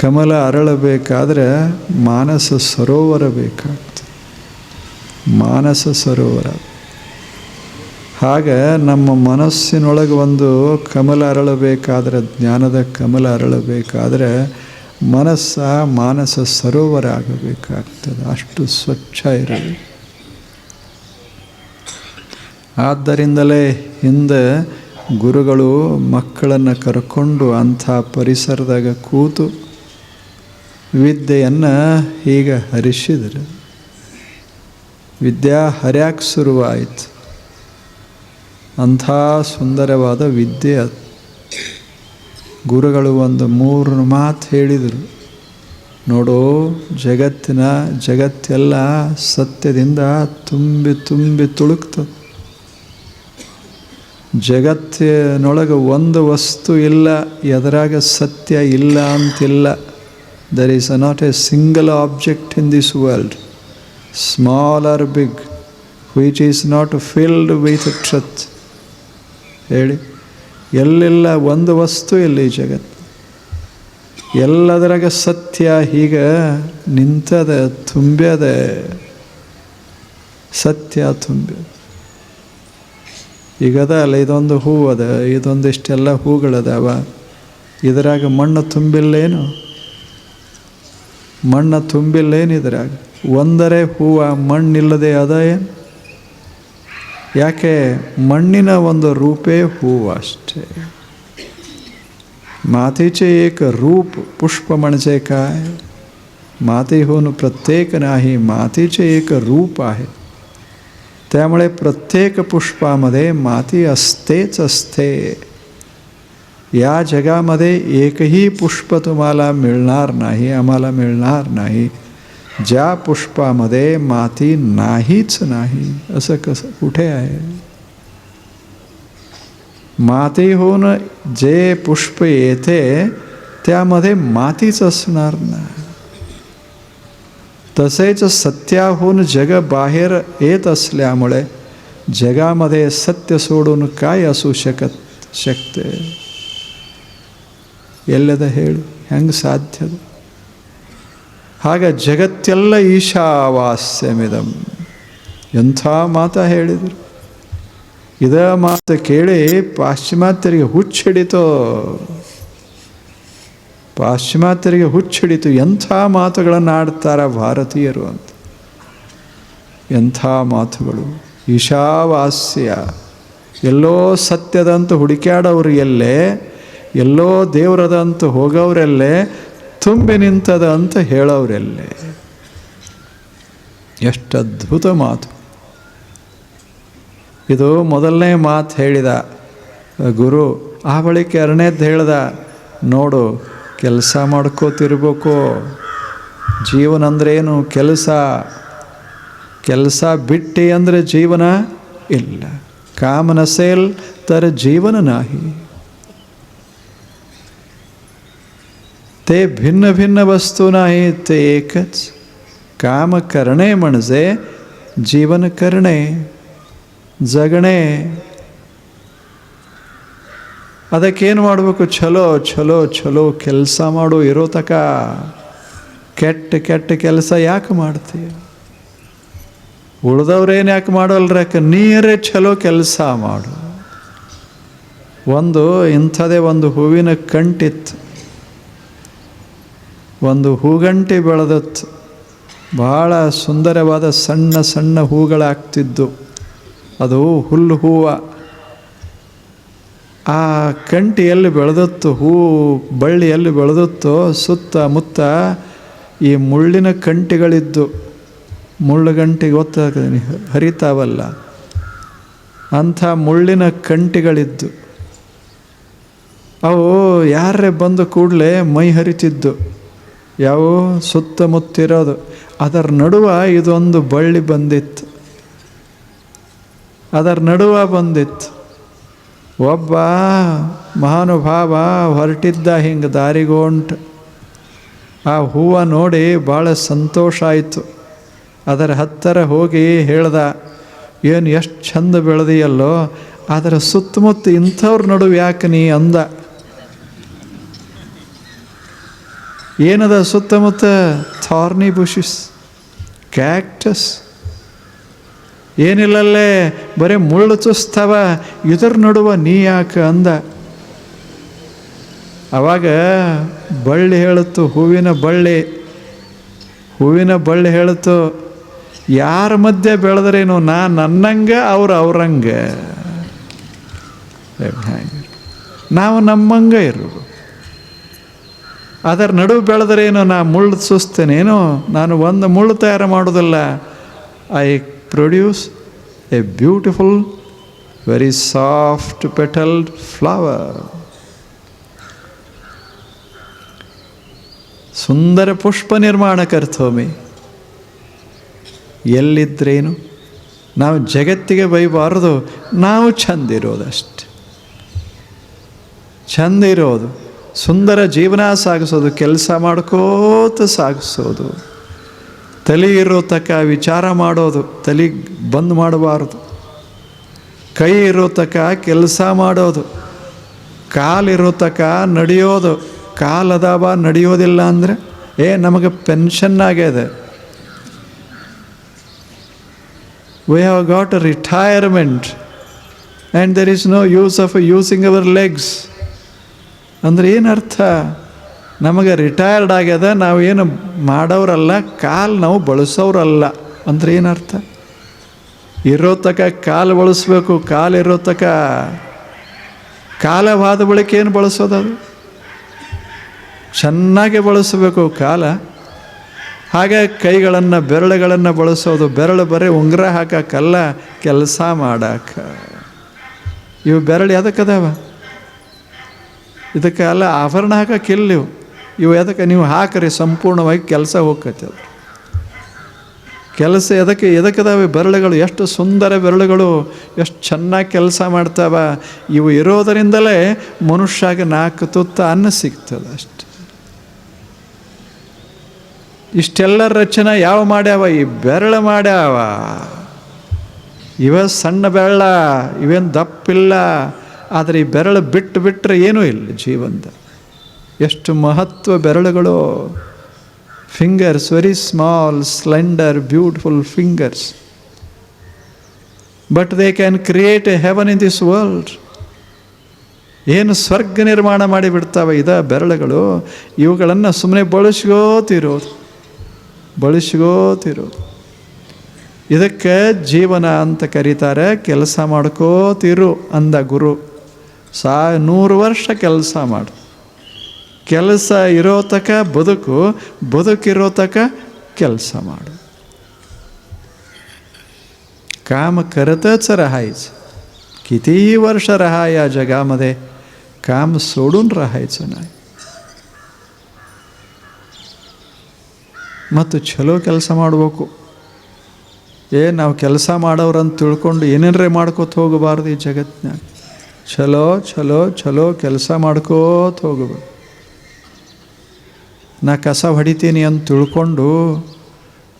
ಕಮಲ ಅರಳಬೇಕಾದ್ರೆ ಮಾನಸ ಸರೋವರ ಬೇಕಾಗ್ತದೆ. ಮಾನಸ ಸರೋವರ. ಹಾಗೆ ನಮ್ಮ ಮನಸ್ಸಿನೊಳಗೆ ಒಂದು ಕಮಲ ಅರಳಬೇಕಾದ್ರೆ, ಜ್ಞಾನದ ಕಮಲ ಅರಳಬೇಕಾದ್ರೆ ಮನಸ್ಸ ಮಾನಸ ಸರೋವರ ಆಗಬೇಕಾಗ್ತದೆ. ಅಷ್ಟು ಸ್ವಚ್ಛ ಇರಲಿ. ಆದ್ದರಿಂದಲೇ ಹಿಂದೆ ಗುರುಗಳು ಮಕ್ಕಳನ್ನು ಕರ್ಕೊಂಡು ಅಂಥ ಪರಿಸರದಾಗ ಕೂತು ವಿದ್ಯೆಯನ್ನು ಹೀಗೆ ಹರಿಸಿದರು. ವಿದ್ಯಾ ಹರ್ಯಾಕೆ ಶುರುವಾಯಿತು. ಅಂಥ ಸುಂದರವಾದ ವಿದ್ಯೆ ಗುರುಗಳು ಒಂದು ಮೂರು ಮಾತು ಹೇಳಿದರು. ನೋಡೋ, ಜಗತ್ತಿನ ಜಗತ್ತೆಲ್ಲ ಸತ್ಯದಿಂದ ತುಂಬಿ ತುಂಬಿ ತುಳುಕ್ತ ಜಗತ್ತಿನೊಳಗೆ ಒಂದು ವಸ್ತು ಇಲ್ಲ, ಎದರಾಗ ಸತ್ಯ ಇಲ್ಲ ಅಂತಿಲ್ಲ. There is uh not a single object in this world small or big is is not filled truth. ಹೇಳಿ. ಎಲ್ಲೆಲ್ಲ ಒಂದು ವಸ್ತು ಇಲ್ಲಿ ಜಗತ್ತು. ಎಲ್ಲದರಾಗ ಸತ್ಯ ಹೀಗೆ ನಿಂತದ, ತುಂಬ್ಯದ. ಸತ್ಯ ತುಂಬ್ಯದ. ಈಗದ ಅಲ್ಲ, ಇದೊಂದು ಹೂವು ಅದ, ಇದೊಂದಿಷ್ಟೆಲ್ಲ ಹೂಗಳದಾವ. ಇದರಾಗ ಮಣ್ಣು ತುಂಬಿಲ್ಲೇನು? ಮಣ್ಣು ತುಂಬಿಲ್ಲೇನು ಇದ್ರಾಗ ಒಂದರೇ ಹೂವ ಮಣ್ಣಿಲ್ಲದೆ ಅದ ಏನು ಯಾಕೆ ಮಣ್ಣಿನ ಒಂದು ರೂಪೇ ಹೂವು ಅಷ್ಟೇ मातीचे एक रूप पुष्प म्हणजे काय मातीहून प्रत्येक नाही मातीचे एक रूप आहे त्यामुळे प्रत्येक पुष्पामध्ये माती असतेच असते या जगामध्ये एकही पुष्प तुम्हाला मिळणार नाही आम्हाला मिळणार नाही. ज्या पुष्पामध्ये माती नाहीच नाही असं कसं कुठे आहे? मातीहून जे पुष्प येते त्यामध्ये मातीच असणार नाही. तसेच सत्याहून जग बाहेर येत असल्यामुळे जगामध्ये सत्य सोडून काय असू शकत शकते? ಎಲ್ಲದ ಹೇಳು, ಹೆಂಗೆ ಸಾಧ್ಯದ ಹಾಗೆ ಜಗತ್ತೆಲ್ಲ ಈಶಾವಾಸ್ಯಮಿದಂ. ಎಂಥ ಮಾತ ಹೇಳಿದರು? ಇದ ಮಾತು ಕೇಳಿ ಪಾಶ್ಚಿಮಾತ್ಯರಿಗೆ ಹುಚ್ಚಿಡಿತೋ? ಪಾಶ್ಚಿಮಾತ್ಯರಿಗೆ ಹುಚ್ಚಿಡಿತು, ಎಂಥ ಮಾತುಗಳನ್ನು ಆಡ್ತಾರ ಭಾರತೀಯರು ಅಂತ. ಎಂಥ ಮಾತುಗಳು? ಈಶಾವಾಸ್ಯ. ಎಲ್ಲೋ ಸತ್ಯದಂತ ಹುಡುಕ್ಯಾಡೋರು ಎಲ್ಲೇ ಎಲ್ಲೋ ದೇವ್ರದ ಅಂತ ಹೋಗೋರೆಲ್ಲೇ ತುಂಬಿ ನಿಂತದ ಅಂತ ಹೇಳೋರೆಲ್ಲೇ ಎಷ್ಟು ಅದ್ಭುತ ಮಾತು. ಇದು ಮೊದಲನೇ ಮಾತು ಹೇಳಿದ ಗುರು, ಆ ಬಳಿಕ ಎರಡನೇದ್ದು ಹೇಳ್ದ, ನೋಡು, ಕೆಲಸ ಮಾಡ್ಕೋತಿರ್ಬೇಕು. ಜೀವನ ಅಂದ್ರೇನು ಕೆಲಸ. ಕೆಲಸ ಬಿಟ್ಟಿ ಅಂದರೆ ಜೀವನ ಇಲ್ಲ. ಕಾಮನ ಸೇಲ್, ತರ ಜೀವನ ನಾಹಿ. ते भिन्न भिन्न वस्तू नाही ते एकच काम करणे म्हणजे जीवन करणे ಜಗಣೆ ಅದಕ್ಕೇನು ಮಾಡಬೇಕು ಚಲೋ ಚಲೋ ಚಲೋ ಕೆಲಸ ಮಾಡು ಇರೋ ತಕ ಕೆಟ್ಟ ಕೆಟ್ಟ ಕೆಲಸ ಯಾಕೆ ಮಾಡ್ತೀಯ ಉಳ್ದವ್ರೇನು ಯಾಕೆ ಮಾಡೋಲ್ರಕ್ಕ ನೀರೇ ಚಲೋ ಕೆಲಸ ಮಾಡು ಒಂದು ಇಂಥದೇ ಒಂದು ಹೂವಿನ ಕಂಟಿತ್ತು ಒಂದು ಹೂಗಂಟಿ ಬೆಳೆದತ್ತು. ಭಾಳ ಸುಂದರವಾದ ಸಣ್ಣ ಸಣ್ಣ ಹೂಗಳಾಗ್ತಿದ್ದು. ಅದು ಹುಲ್ಲು ಹೂವು. ಆ ಕಂಟಿ ಎಲ್ಲಿ ಬೆಳೆದತ್ತು, ಹೂ ಬಳ್ಳಿ ಎಲ್ಲಿ ಬೆಳೆದತ್ತೋ, ಸುತ್ತ ಮುತ್ತ ಈ ಮುಳ್ಳಿನ ಕಂಟಿಗಳಿದ್ದು. ಮುಳ್ಳು ಗಂಟೆ ಹರಿತಾವಲ್ಲ. ಅಂಥ ಮುಳ್ಳಿನ ಕಂಟಿಗಳಿದ್ದು. ಅವು ಯಾರೇ ಬಂದು ಕೂಡಲೇ ಮೈ ಹರಿತಿದ್ದು. ಯಾವ ಸುತ್ತಮುತ್ತಿರೋದು? ಅದರ ನಡುವ ಇದೊಂದು ಬಳ್ಳಿ ಬಂದಿತ್ತು. ಅದರ ನಡುವ ಬಂದಿತ್ತು. ಒಬ್ಬ ಮಹಾನುಭಾವ ಹೊರಟಿದ್ದ ಹಿಂಗೆ ದಾರಿಗೋಂಟು ಆ ಹೂವು ನೋಡಿ ಭಾಳ ಸಂತೋಷ ಆಯಿತು. ಅದರ ಹತ್ತಿರ ಹೋಗಿ ಹೇಳ್ದ, ಏನು ಎಷ್ಟು ಚಂದ ಬೆಳೆದಿಯಲ್ಲೋ ಅದರ ಸುತ್ತಮುತ್ತ ಇಂಥವ್ರ ನಡುವೆ ಯಾಕೆ ನೀ ಅಂದ? ಏನದ ಸುತ್ತಮುತ್ತ ಥಾರ್ನಿ ಬುಷಸ್ ಕ್ಯಾಕ್ಟಸ್ ಏನಿಲ್ಲಲ್ಲೇ, ಬರೀ ಮುಳ್ಳು ಚುಸ್ತವ, ಇದ್ರ ನಡುವ ನೀ ಯಾಕೆ ಅಂದ? ಅವಾಗ ಬಳ್ಳಿ ಹೇಳುತ್ತು, ಹೂವಿನ ಬಳ್ಳಿ. ಹೂವಿನ ಬಳ್ಳಿ ಹೇಳುತ್ತು, ಯಾರ ಮಧ್ಯೆ ಬೆಳೆದ್ರೇನು, ನಾ ನನ್ನಂಗ, ಅವ್ರು ಅವ್ರಂಗೆ? ನಾವು ನಮ್ಮಂಗ ಇರೋದು ಅದರ ನಡುವೆ ಬೆಳೆದ್ರೇನು ನಾ ಮುಳ್ಳು ಸುಸ್ತೇನೇನು? ನಾನು ಒಂದು ಮುಳ್ಳು ತಯಾರು ಮಾಡೋದಿಲ್ಲ I produce a beautiful very soft petalled flower ಸುಂದರ ಪುಷ್ಪ ನಿರ್ಮಾಣ ಕರ್ತೋಮಿ ಎಲ್ಲಿದ್ರೇನು? ನಾವು ಜಗತ್ತಿಗೆ ಬೈಬಾರದು, ನಾವು ಚಂದಿರೋದಷ್ಟೆ ಚಂದಿರೋದು ಸುಂದರ ಜೀವನ ಸಾಗಿಸೋದು, ಕೆಲಸ ಮಾಡ್ಕೋತ ಸಾಗಿಸೋದು. ತಲೆ ಇರೋ ತಕ್ಕ ವಿಚಾರ ಮಾಡೋದು, ತಲೆ ಬಂದ್ ಮಾಡಬಾರ್ದು. ಕೈ ಇರೋ ತಕ್ಕ ಕೆಲಸ ಮಾಡೋದು ಕಾಲಿರೋ ತಕ್ಕ ನಡೆಯೋದು. ಕಾಲದಾವ ನಡೆಯೋದಿಲ್ಲ ಅಂದರೆ, ಏ, ನಮಗೆ ಪೆನ್ಷನ್ ಆಗ್ಯದ. We have got retirement and there is no use of using our legs ಅಂದ್ರೆ ಏನು ಅರ್ಥ ನಮಗೆ ರಿಟೈರ್ಡ್ ಆಗ್ಯದ, ನಾವು ಏನು ಮಾಡೋರಲ್ಲ ಕಾಲು ನಾವು ಬಳಸೋರಲ್ಲ ಅಂದ್ರೆ ಏನು ಅರ್ಥ ಇರೋ ತಕ ಕಾಲು ಬಳಸಬೇಕು, ಕಾಲು ಇರೋ ತಕ ಕಾಲವಾದ ಬಳಿಕ ಏನು ಬಳಸೋದು ಅದು? ಚೆನ್ನಾಗಿ ಬಳಸಬೇಕು ಕಾಲ. ಹಾಗೆ ಕೈಗಳನ್ನು, ಬೆರಳುಗಳನ್ನು ಬಳಸೋದು, ಬೆರಳು ಬರೀ ಉಂಗುರ ಹಾಕಕ್ಕಲ್ಲ ಕೆಲಸ ಮಾಡಾಕ. ಇವು ಬೆರಳು ಎದಕ್ಕದಾವ ಇದಕ್ಕೆ ಅಲ್ಲ ಆಭರಣ ಹಾಕಕ್ಕೆ ಇವು ಎದಕ್ಕೆ? ನೀವು ಹಾಕ್ರಿ, ಸಂಪೂರ್ಣವಾಗಿ ಕೆಲಸ ಹೋಗ್ತೈತೆ ಅದು. ಕೆಲಸ ಎದಕ್ಕೆ? ಎದಕ್ಕದಾವೆ ಬೆರಳುಗಳು? ಎಷ್ಟು ಸುಂದರ ಬೆರಳುಗಳು, ಎಷ್ಟು ಚೆನ್ನಾಗಿ ಕೆಲಸ ಮಾಡ್ತಾವ. ಇವು ಇರೋದರಿಂದಲೇ ಮನುಷ್ಯಾಗ ನಾಲ್ಕು ತುತ್ತ ಅನ್ನ ಸಿಗ್ತದೆ ಅಷ್ಟೆ. ಇಷ್ಟೆಲ್ಲ ರಚನೆ ಯಾವ ಮಾಡ್ಯಾವ? ಈ ಬೆರಳು ಮಾಡ್ಯಾವ. ಇವ ಸಣ್ಣ ಬೆರಳ, ಇವೇನು ದಪ್ಪಿಲ್ಲ. ಆದರೆ ಈ ಬೆರಳು ಬಿಟ್ಟು ಬಿಟ್ಟರೆ ಏನೂ ಇಲ್ಲ ಜೀವನದ ಎಷ್ಟು ಮಹತ್ವ ಬೆರಳುಗಳು. Fingers very small slender beautiful fingers but they can create a heaven in this world ಏನು ಸ್ವರ್ಗ ನಿರ್ಮಾಣ ಮಾಡಿ ಬಿಡ್ತಾವೆ ಇದ ಬೆರಳುಗಳು. ಇವುಗಳನ್ನು ಸುಮ್ಮನೆ ಬಳಸ್ಕೋತಿರೋದು ಬಳಸ್ಕೋತಿರೋದು ಇದಕ್ಕೆ ಜೀವನ ಅಂತ ಕರೀತಾರೆ. ಕೆಲಸ ಮಾಡ್ಕೋತಿರು ಅಂದ ಗುರು. ಸಾ ನೂರು ವರ್ಷ ಕೆಲಸ ಮಾಡು ಕೆಲಸ ಇರೋ ತಕ ಬದುಕು ಬದುಕಿರೋ ತಕ ಕೆಲಸ ಮಾಡು काम करतच राहायचं कितीही वर्ष राहा या जगामध्ये काम सोडून राहायचं नाही ಮತ್ತು ಚಲೋ ಕೆಲಸ ಮಾಡಬೇಕು ಏ ನಾವು ಕೆಲಸ ಮಾಡೋರಂತ ತಿಳ್ಕೊಂಡು ಏನೇನರೇ ಮಾಡ್ಕೋತ ಹೋಗಬಾರ್ದು ಈ ಜಗತ್ತಿನಾಗ ಚಲೋ ಚಲೋ ಚಲೋ ಕೆಲಸ ಮಾಡ್ಕೋತ ಹೋಗಬೇಕು ನಾ ಕಸ ಹೊಡಿತೀನಿ ಅಂತ ತಿಳ್ಕೊಂಡು,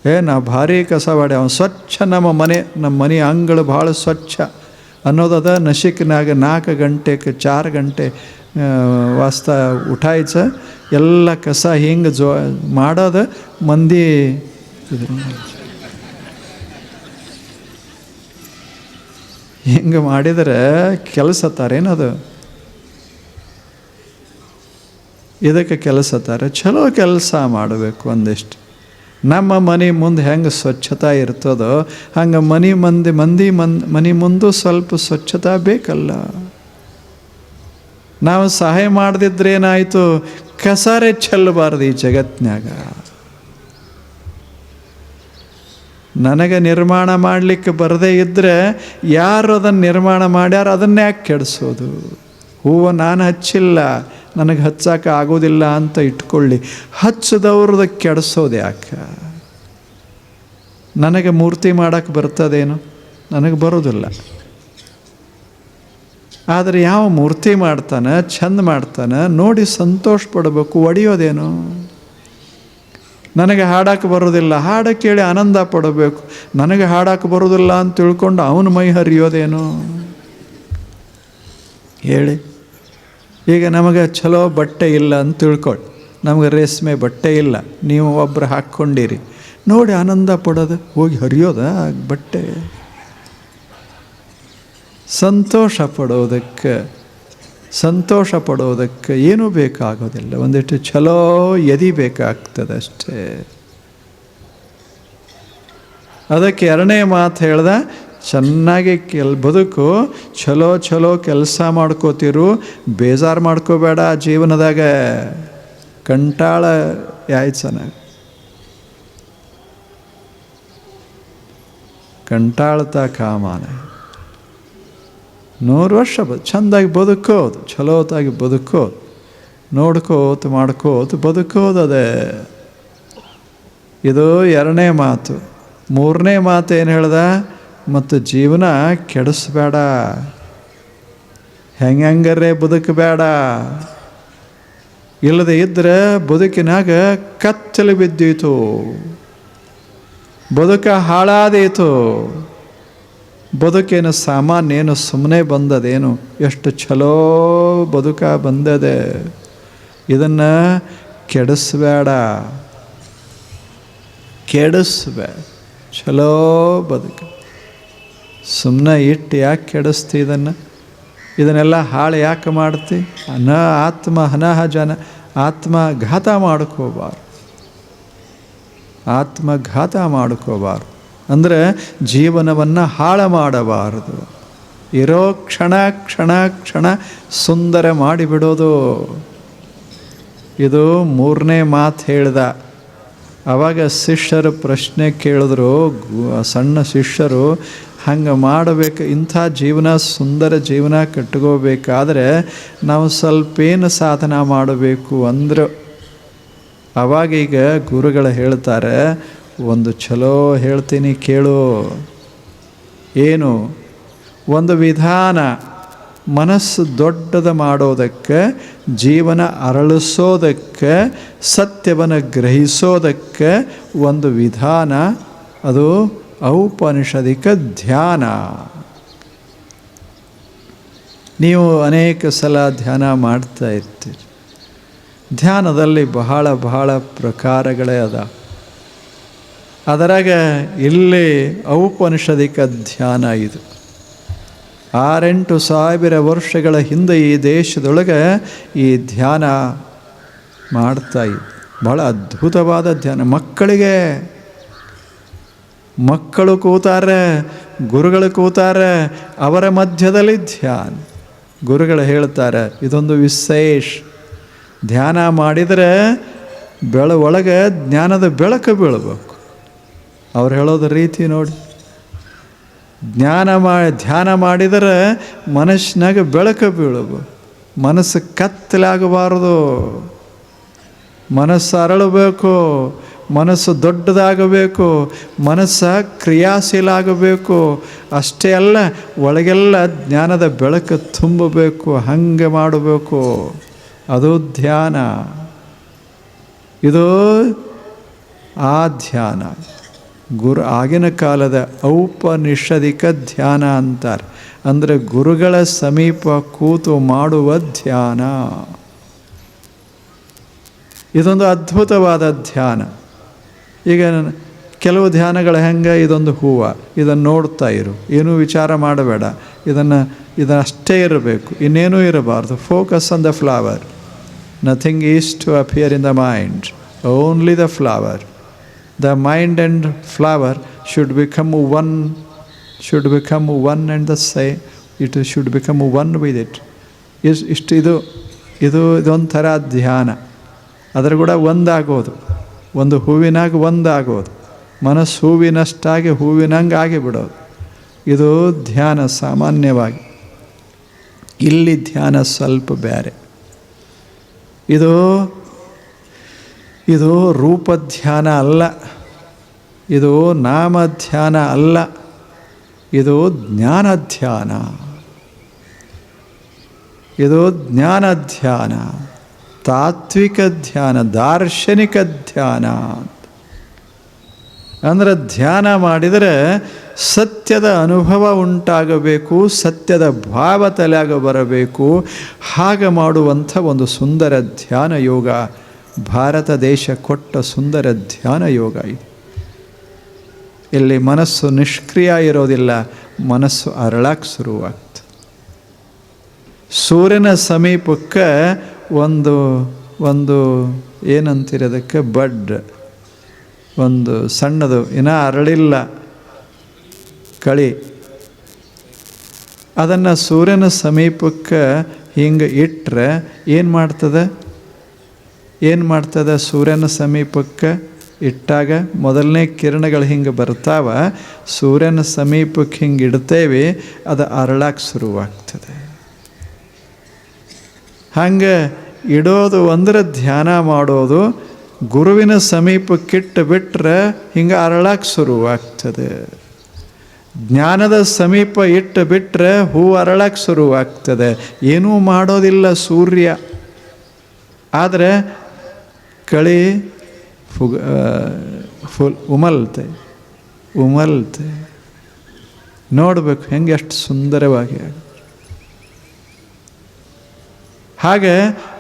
ಏ, ನಾ ಭಾರಿ ಕಸ ಹೊಡೆ. ಅವನು ಸ್ವಚ್ಛ ನಮ್ಮ ಮನೆ ನಮ್ಮ ಮನೆ ಅಂಗಳ ಭಾಳ ಸ್ವಚ್ಛ. ಅನ್ನೋದದ ನಶಿಕ್ನಾಗ ನಾಲ್ಕು ಗಂಟೆಗೆ ಚಾರು ಗಂಟೆ ವಾಸ್ತ ಉಠಾಯ್ಸ. ಎಲ್ಲ ಕಸ ಹಿಂಗೆ ಜೋ ಮಾಡೋದು ಮಂದಿ ಇದ್ರ ಹಿಂಗೆ ಮಾಡಿದರೆ ಕೆಲಸ ತಾರೇನದು ಇದಕ್ಕೆ ಕೆಲಸ ತಾರೆ? ಚಲೋ ಕೆಲಸ ಮಾಡಬೇಕು ಒಂದಿಷ್ಟು. ನಮ್ಮ ಮನೆ ಮುಂದೆ ಹೆಂಗೆ ಸ್ವಚ್ಛತಾ ಇರ್ತದೋ, ಹಂಗೆ ಮನೆ ಮಂದಿ ಮಂದಿ ಮನ್ ಮನೆ ಮುಂದೆ ಸ್ವಲ್ಪ ಸ್ವಚ್ಛತಾ ಬೇಕಲ್ಲ. ನಾವು ಸಹಾಯ ಮಾಡದಿದ್ರೆ ಏನಾಯಿತು? ಕಸಾರೆ ಚೆಲ್ಲಬಾರ್ದು ಈ ಜಗತ್ನ್ಯಾಗ. ನನಗೆ ನಿರ್ಮಾಣ ಮಾಡಲಿಕ್ಕೆ ಬರದೇ ಇದ್ದರೆ ಯಾರು ಅದನ್ನು ನಿರ್ಮಾಣ ಮಾಡ್ಯಾರ? ಅದನ್ನೇ ಯಾಕೆ ಕೆಡಿಸೋದು? ಹೂವು ನಾನು ಹಚ್ಚಿಲ್ಲ, ನನಗೆ ಹಚ್ಚಕ್ಕೆ ಆಗೋದಿಲ್ಲ ಅಂತ ಇಟ್ಕೊಳ್ಳಿ. ಹಚ್ಚದವ್ರದ್ದು ಕೆಡಿಸೋದು ಯಾಕೆ? ನನಗೆ ಮೂರ್ತಿ ಮಾಡೋಕ್ಕೆ ಬರ್ತದೇನು? ನನಗೆ ಬರೋದಿಲ್ಲ. ಆದರೆ ಯಾವ ಮೂರ್ತಿ ಮಾಡ್ತಾನೆ ಚಂದ ಮಾಡ್ತಾನೆ, ನೋಡಿ ಸಂತೋಷ ಪಡಬೇಕು ಒಡೆಯೋದೇನು? ನನಗೆ ಹಾಡಕ್ಕೆ ಬರೋದಿಲ್ಲ. ಹಾಡ ಕೇಳಿ ಆನಂದ ಪಡಬೇಕು. ನನಗೆ ಹಾಡಕ್ಕೆ ಬರೋದಿಲ್ಲ ಅಂತ ತಿಳ್ಕೊಂಡು ಅವನು ಮೈ ಹರಿಯೋದೇನು? ಹೇಳಿ. ಈಗ ನಮಗೆ ಚಲೋ ಬಟ್ಟೆ ಇಲ್ಲ ಅಂತ ತಿಳ್ಕೊಳ್ಳಿ ನಮಗೆ ರೇಷ್ಮೆ ಬಟ್ಟೆ ಇಲ್ಲ. ನೀವು ಒಬ್ಬರು ಹಾಕ್ಕೊಂಡಿರಿ. ನೋಡಿ ಆನಂದ ಪಡೋದು. ಹೋಗಿ ಹರಿಯೋದ ಬಟ್ಟೆ? ಸಂತೋಷ ಪಡೋದಕ್ಕೆ ಸಂತೋಷ ಪಡೋದಕ್ಕೆ ಏನೂ ಬೇಕಾಗೋದಿಲ್ಲ. ಒಂದಿಷ್ಟು ಛಲೋ ಎದಿ ಬೇಕಾಗ್ತದಷ್ಟೇ. ಅದಕ್ಕೆ ಎರಡನೇ ಮಾತು ಹೇಳ್ದ, ಚೆನ್ನಾಗಿ ಕೆಲ್, ಬದುಕು ಚಲೋ ಚಲೋ ಕೆಲಸ ಮಾಡ್ಕೋತಿರು, ಬೇಜಾರು ಮಾಡ್ಕೋಬೇಡ ಜೀವನದಾಗ. ಕಂಟಾಳ ಯಾಯ್ಸನ ಕಂಟಾಳ್ತಾ ಕಾಮಾನ. ನೂರು ವರ್ಷ ಬ ಚೆಂದಾಗಿ ಬದುಕೋದು ಚಲೋತಾಗಿ ಬದುಕೋದು, ನೋಡ್ಕೋತ ಮಾಡ್ಕೋತ ಬದುಕೋದು ಅದೇ ಇದು ಎರಡನೇ ಮಾತು. ಮೂರನೇ ಮಾತು ಏನು ಹೇಳ್ದ? ಮತ್ತು ಜೀವನ ಕೆಡಿಸ್ಬೇಡ. ಹೆಂಗಂಗರೇ ಬದುಕಬೇಡ. ಇಲ್ಲದೆ ಇದ್ದರೆ ಬದುಕಿನಾಗ ಕತ್ತಲು ಬಿದ್ದೀತು ಬದುಕ ಹಾಳಾದೀತು ಬದುಕೇನು ಸಾಮಾನ್ಯೇನು ಸುಮ್ಮನೆ ಬಂದದೇನು? ಎಷ್ಟು ಚಲೋ ಬದುಕ ಬಂದದೆ. ಇದನ್ನು ಕೆಡಿಸ್ಬೇಡ. ಕೆಡಿಸ್ಬೇಡ ಚಲೋ ಬದುಕು. ಸುಮ್ಮನೆ ಇಟ್ಟು ಯಾಕೆ ಕೆಡಿಸ್ತಿ ಇದನ್ನು? ಇದನ್ನೆಲ್ಲ ಹಾಳು ಯಾಕೆ ಮಾಡ್ತಿ? ಅನ ಆತ್ಮ ಅನಹ ಜನ ಆತ್ಮಘಾತ ಮಾಡ್ಕೋಬಾರ್ದು. ಆತ್ಮಘಾತ ಮಾಡ್ಕೋಬಾರ್ದು. ಅಂದರೆ ಜೀವನವನ್ನು ಹಾಳು ಮಾಡಬಾರದು ಇರೋ ಕ್ಷಣ ಕ್ಷಣ ಕ್ಷಣ ಸುಂದರ ಮಾಡಿಬಿಡೋದು. ಇದು ಮೂರನೇ ಮಾತು ಹೇಳ್ದ. ಆವಾಗ ಶಿಷ್ಯರು ಪ್ರಶ್ನೆ ಕೇಳಿದ್ರು ಸಣ್ಣ ಶಿಷ್ಯರು, ಹಂಗೆ ಮಾಡಬೇಕು, ಇಂಥ ಜೀವನ, ಸುಂದರ ಜೀವನ ಕಟ್ಕೋಬೇಕಾದ್ರೆ ನಾವು ಸ್ವಲ್ಪ ಏನು ಸಾಧನ ಮಾಡಬೇಕು ಅಂದರು. ಅವಾಗ ಈಗ ಗುರುಗಳು ಹೇಳ್ತಾರೆ ಒಂದು ಚಲೋ ಹೇಳ್ತೀನಿ ಕೇಳು. ಏನು? ಒಂದು ವಿಧಾನ ಮನಸ್ಸು ದೊಡ್ಡದ ಮಾಡೋದಕ್ಕೆ, ಜೀವನ ಅರಳಿಸೋದಕ್ಕೆ, ಸತ್ಯವನ್ನು ಗ್ರಹಿಸೋದಕ್ಕೆ ಒಂದು ವಿಧಾನ, ಅದು ಔಪನಿಷದಿಕ ಧ್ಯಾನ. ನೀವು ಅನೇಕ ಸಲ ಧ್ಯಾನ ಮಾಡ್ತಾ ಇರ್ತೀರಿ. ಧ್ಯಾನದಲ್ಲಿ ಬಹಳ ಬಹಳ ಪ್ರಕಾರಗಳೇ ಅದ. ಅದರಾಗ ಇಲ್ಲಿ ಔಪನಿಷದಿಕ ಧ್ಯಾನ ಇದು. ಆರೆಂಟು ಸಾವಿರ ವರ್ಷಗಳ ಹಿಂದೆ ಈ ದೇಶದೊಳಗೆ ಈ ಧ್ಯಾನ ಮಾಡ್ತಾ ಇದೆ ಭಾಳ ಅದ್ಭುತವಾದ ಧ್ಯಾನ. ಮಕ್ಕಳಿಗೆ, ಮಕ್ಕಳು ಕೂತಾರೆ, ಗುರುಗಳು ಕೂತಾರೆ, ಅವರ ಮಧ್ಯದಲ್ಲಿ ಧ್ಯಾನ. ಗುರುಗಳು ಹೇಳ್ತಾರೆ, ಇದೊಂದು ವಿಶೇಷ. ಧ್ಯಾನ ಮಾಡಿದರೆ ಬೆಳ ಒಳಗೆ ಜ್ಞಾನದ ಬೆಳಕು ಬೀಳಬೇಕು. ಅವ್ರು ಹೇಳೋದು ರೀತಿ ನೋಡಿ. ಜ್ಞಾನ ಮಾ, ಧ್ಯಾನ ಮಾಡಿದರೆ ಮನಸ್ಸಿನಾಗ ಬೆಳಕು ಬೀಳೋದು ಮನಸ್ಸು ಕತ್ತಲಾಗಬಾರದು. ಮನಸ್ಸು ಅರಳಬೇಕು. ಮನಸ್ಸು ದೊಡ್ಡದಾಗಬೇಕು. ಮನಸ್ಸು ಕ್ರಿಯಾಶೀಲ ಆಗಬೇಕು ಅಷ್ಟೇ ಅಲ್ಲ, ಒಳಗೆಲ್ಲ ಜ್ಞಾನದ ಬೆಳಕು ತುಂಬಬೇಕು, ಹಂಗೆ ಮಾಡಬೇಕು. ಅದು ಧ್ಯಾನ. ಇದು ಆ ಧ್ಯಾನ ಗುರು ಆಗಿನ ಕಾಲದ ಔಪನಿಷದಿಕ ಧ್ಯಾನ ಅಂತಾರೆ. ಅಂದರೆ ಗುರುಗಳ ಸಮೀಪ ಕೂತು ಮಾಡುವ ಧ್ಯಾನ. ಇದೊಂದು ಅದ್ಭುತವಾದ ಧ್ಯಾನ. ಈಗ ಕೆಲವು ಧ್ಯಾನಗಳು ಹೆಂಗೆ ಇದೊಂದು ಹೂವು, ಇದನ್ನು ನೋಡ್ತಾ ಇರು. ಏನೂ ವಿಚಾರ ಮಾಡಬೇಡ. ಇದನ್ನು ಇದನ್ನು ಅಷ್ಟೇ ಇರಬೇಕು. ಇನ್ನೇನೂ ಇರಬಾರ್ದು. Focus on the flower nothing is to appear in the mind only the flower the mind and flower should become one should become one and the say it should become one with it is ಇಷ್ಟು ಇದು ಇದು ಇದೊಂಥರ ಧ್ಯಾನ. ಅದರ ಕೂಡ ಒಂದಾಗೋದು. ಒಂದು ಹೂವಿನಾಗ ಒಂದಾಗೋದು. ಮನಸ್ಸು ಹೂವಿನಷ್ಟಾಗಿ, ಹೂವಿನಂಗೆ ಆಗಿಬಿಡೋದು. ಇದು ಧ್ಯಾನ ಸಾಮಾನ್ಯವಾಗಿ. ಇಲ್ಲಿ ಧ್ಯಾನ ಸ್ವಲ್ಪ ಬೇರೆ. ಇದು ಇದು ರೂಪ ಧ್ಯಾನ ಅಲ್ಲ. ಇದು ನಾಮ ಧ್ಯಾನ ಅಲ್ಲ. ಇದು ಜ್ಞಾನ ಧ್ಯಾನ ಇದು ಜ್ಞಾನ ಧ್ಯಾನ ತಾತ್ವಿಕ ಧ್ಯಾನ, ದಾರ್ಶನಿಕ ಧ್ಯಾನ ಅಂದರೆ ಧ್ಯಾನ ಮಾಡಿದರೆ ಸತ್ಯದ ಅನುಭವ ಉಂಟಾಗಬೇಕು, ಸತ್ಯದ ಭಾವ ತಲೆಯಾಗ ಬರಬೇಕು. ಹಾಗೆ ಮಾಡುವಂಥ ಒಂದು ಸುಂದರ ಧ್ಯಾನ ಯೋಗ ಭಾರತ ದೇಶ ಕೊಟ್ಟ ಸುಂದರ ಧ್ಯಾನ ಯೋಗ ಇದು. ಇಲ್ಲಿ ಮನಸ್ಸು ನಿಷ್ಕ್ರಿಯ ಇರೋದಿಲ್ಲ, ಮನಸ್ಸು ಅರಳಕ್ಕೆ ಶುರುವಾಗ್ತದೆ ಸೂರ್ಯನ ಸಮೀಪಕ್ಕೆ ಒಂದು ಒಂದು ಏನಂತಿರೋದಕ್ಕೆ ಬಡ್, ಒಂದು ಸಣ್ಣದು, ಇನ್ನೂ ಅರಳಿಲ್ಲ ಕಳಿ. ಅದನ್ನು ಸೂರ್ಯನ ಸಮೀಪಕ್ಕೆ ಹಿಂಗೆ ಇಟ್ಟರೆ ಏನು ಮಾಡ್ತದೆ? ಏನು ಮಾಡ್ತದೆ? ಸೂರ್ಯನ ಸಮೀಪಕ್ಕೆ ಇಟ್ಟಾಗ ಮೊದಲನೇ ಕಿರಣಗಳು ಹಿಂಗೆ ಬರ್ತಾವ. ಸೂರ್ಯನ ಸಮೀಪಕ್ಕೆ ಹಿಂಗೆ ಇಡ್ತೇವೆ, ಅದು ಅರಳಕ್ಕೆ ಶುರುವಾಗ್ತದೆ. ಹಂಗೆ ಇಡೋದು ಅಂದ್ರೆ ಧ್ಯಾನ ಮಾಡೋದು, ಗುರುವಿನ ಸಮೀಪಕ್ಕಿಟ್ಟು ಬಿಟ್ಟರೆ ಹಿಂಗೆ ಅರಳಕ್ಕೆ ಶುರುವಾಗ್ತದೆ. ಜ್ಞಾನದ ಸಮೀಪ ಇಟ್ಟು ಬಿಟ್ಟರೆ ಹೂ ಅರಳಕ್ಕೆ ಶುರುವಾಗ್ತದೆ. ಏನೂ ಮಾಡೋದಿಲ್ಲ ಸೂರ್ಯ. ಆದರೆ ಕಳಿ ಫುಗ ಫುಲ್ ಉಮಲ್ತೆ ಉಮಲ್ತೆ ನೋಡಬೇಕು ಹೆಂಗೆ ಎಷ್ಟು ಸುಂದರವಾಗಿ ಆಗುತ್ತೆ ಹಾಗೆ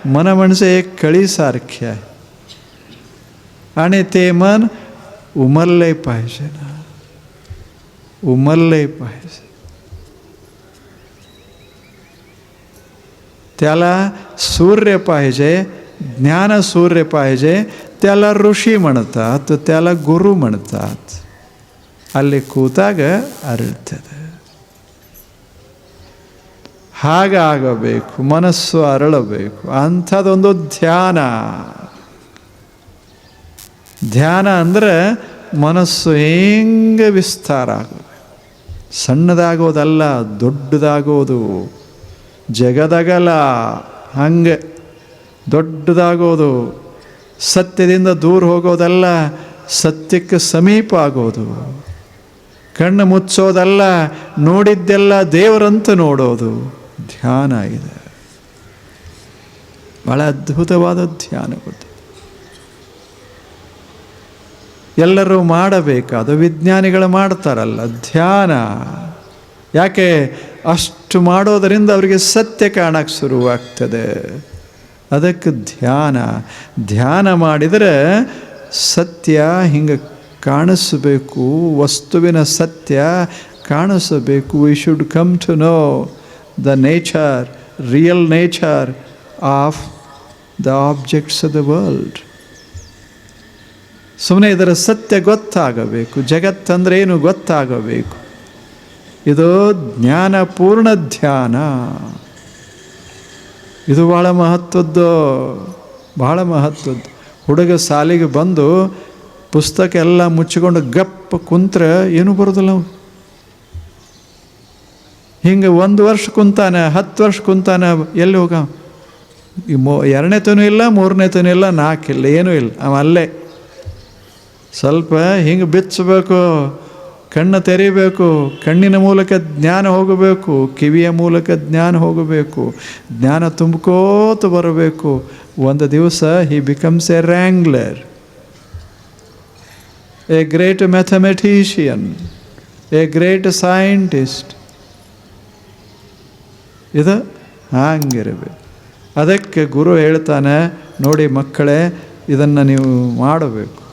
मन म्हणजे एक कळीसारखी आहे आणि ते मन उमलले पाहिजे ना उमलले पाहिजे त्याला सूर्य पाहिजे ज्ञान सूर्य पाहिजे त्याला ಋಷಿ म्हणतात त्याला ಗುರು म्हणतात ಅಲ್ಲಿ ಕೂತಾಗ ಅರಳ್ತದೆ ಹಾಗಾಗಬೇಕು ಮನಸ್ಸು ಅರಳಬೇಕು ಅಂಥದ್ದೊಂದು ಧ್ಯಾನ ಧ್ಯಾನ ಅಂದರೆ ಮನಸ್ಸು ಹೆಂಗೆ ವಿಸ್ತಾರ ಆಗೋದು ಸಣ್ಣದಾಗೋದಲ್ಲ ದೊಡ್ಡದಾಗೋದು ಜಗದಗಲ ಹಂಗೆ ದೊಡ್ಡದಾಗೋದು, ಸತ್ಯದಿಂದ ದೂರ ಹೋಗೋದಲ್ಲ, ಸತ್ಯಕ್ಕೆ ಸಮೀಪ ಆಗೋದು. ಕಣ್ಣು ಮುಚ್ಚೋದಲ್ಲ, ನೋಡಿದ್ದೆಲ್ಲ ದೇವರಂತ ನೋಡೋದು. ಧ್ಯಾನ ಇದೆ ಬಹಳ ಅದ್ಭುತವಾದ ಧ್ಯಾನ ಗೊತ್ತು ಎಲ್ಲರೂ ಮಾಡಬೇಕಾದ ವಿಜ್ಞಾನಿಗಳು ಮಾಡ್ತಾರಲ್ಲ, ಧ್ಯಾನ. ಯಾಕೆ? ಅಷ್ಟು ಮಾಡೋದರಿಂದ ಅವರಿಗೆ ಸತ್ಯ ಕಾಣಕ್ಕೆ ಶುರುವಾಗ್ತದೆ. ಅದಕ್ಕೆ ಧ್ಯಾನ. ಧ್ಯಾನ ಮಾಡಿದರೆ ಸತ್ಯ ಹಿಂಗೆ ಕಾಣಿಸಬೇಕು, ವಸ್ತುವಿನ ಸತ್ಯ ಕಾಣಿಸಬೇಕು. We should come to know the nature real nature of the objects of the world ಸುಮ್ಮನೆ ಇದರ ಸತ್ಯ ಗೊತ್ತಾಗಬೇಕು ಜಗತ್ತಂದ್ರೆ ಏನು ಗೊತ್ತಾಗಬೇಕು? ಇದು ಜ್ಞಾನಪೂರ್ಣ ಧ್ಯಾನ. ಇದು ಭಾಳ ಮಹತ್ವದ್ದು ಭಾಳ ಮಹತ್ವದ್ದು. ಹುಡುಗ ಸಾಲಿಗೆ ಬಂದು ಪುಸ್ತಕ ಎಲ್ಲ ಮುಚ್ಚಿಕೊಂಡು ಗಪ್ಪ ಕುಂತ್ರೆ ಏನೂ ಬರೋದಿಲ್ಲ ಅವು ಹಿಂಗೆ ಒಂದು ವರ್ಷ ಕುಂತಾನೆ, ಹತ್ತು ವರ್ಷ ಕುಂತಾನೆ, ಎಲ್ಲಿ ಹೋಗ ಈ ಮೋ ಎರಡನೇತನೂ ಇಲ್ಲ ಮೂರನೇತನೂ ಇಲ್ಲ, ನಾಲ್ಕಿಲ್ಲ, ಏನೂ ಇಲ್ಲ, ಅವ ಅಲ್ಲೇ. ಸ್ವಲ್ಪ ಹಿಂಗೆ ಬಿಚ್ಚಬೇಕು ಕಣ್ಣು ತೆರಿಬೇಕು ಕಣ್ಣಿನ ಮೂಲಕ ಜ್ಞಾನ ಹೋಗಬೇಕು, ಕಿವಿಯ ಮೂಲಕ ಜ್ಞಾನ ಹೋಗಬೇಕು, ಜ್ಞಾನ ತುಂಬ್ಕೋತ ಬರಬೇಕು. ಒಂದು ದಿವಸ he becomes a wrangler a great mathematician a great scientist ಇದು ಹಾಗಿರಬೇಕು. ಅದಕ್ಕೆ ಗುರು ಹೇಳ್ತಾನೆ, ನೋಡಿ ಮಕ್ಕಳೇ, ಇದನ್ನು ನೀವು ಮಾಡಬೇಕು.